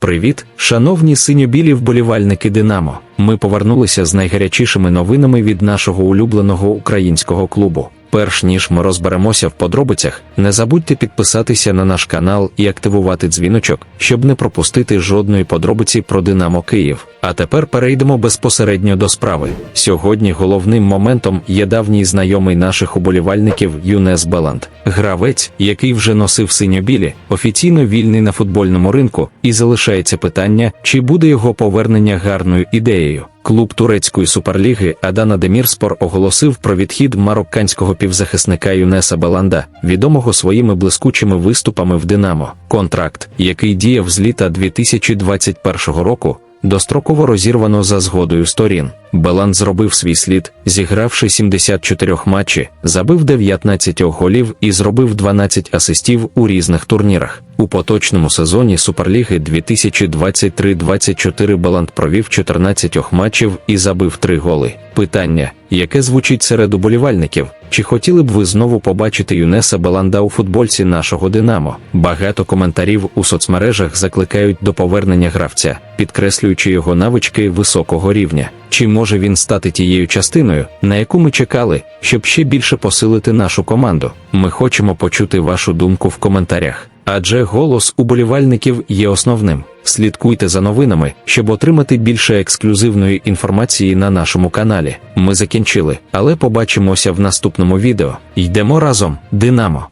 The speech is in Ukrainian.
Привіт, шановні синьо-білі вболівальники Динамо. Ми повернулися з найгарячішими новинами від нашого улюбленого українського клубу. Перш ніж ми розберемося в подробицях, не забудьте підписатися на наш канал і активувати дзвіночок, щоб не пропустити жодної подробиці про Динамо Київ. А тепер перейдемо безпосередньо до справи. Сьогодні головним моментом є давній знайомий наших уболівальників Юнес Беланд, гравець, який вже носив синьо-білі, офіційно вільний на футбольному ринку, і залишається питання, чи буде його повернення гарною ідеєю. Клуб турецької суперліги Адана Демірспор оголосив про відхід марокканського півзахисника Юнеса Беланда, відомого своїми блискучими виступами в Динамо. Контракт, який діяв з літа 2021 року, достроково розірвано за згодою сторін. Беланд зробив свій слід, зігравши 74 матчі, забив 19 голів і зробив 12 асистів у різних турнірах. У поточному сезоні Суперліги 2023-24 Беланд провів 14 матчів і забив 3 голи. Питання, яке звучить серед уболівальників, чи хотіли б ви знову побачити Юнеса Беланда у футбольці нашого Динамо? Багато коментарів у соцмережах закликають до повернення гравця, підкреслюючи його навички високого рівня. Чи може він стати тією частиною, на яку ми чекали, щоб ще більше посилити нашу команду? Ми хочемо почути вашу думку в коментарях. Адже голос уболівальників є основним. Слідкуйте за новинами, щоб отримати більше ексклюзивної інформації на нашому каналі. Ми закінчили, але побачимося в наступному відео. Йдемо разом, Динамо!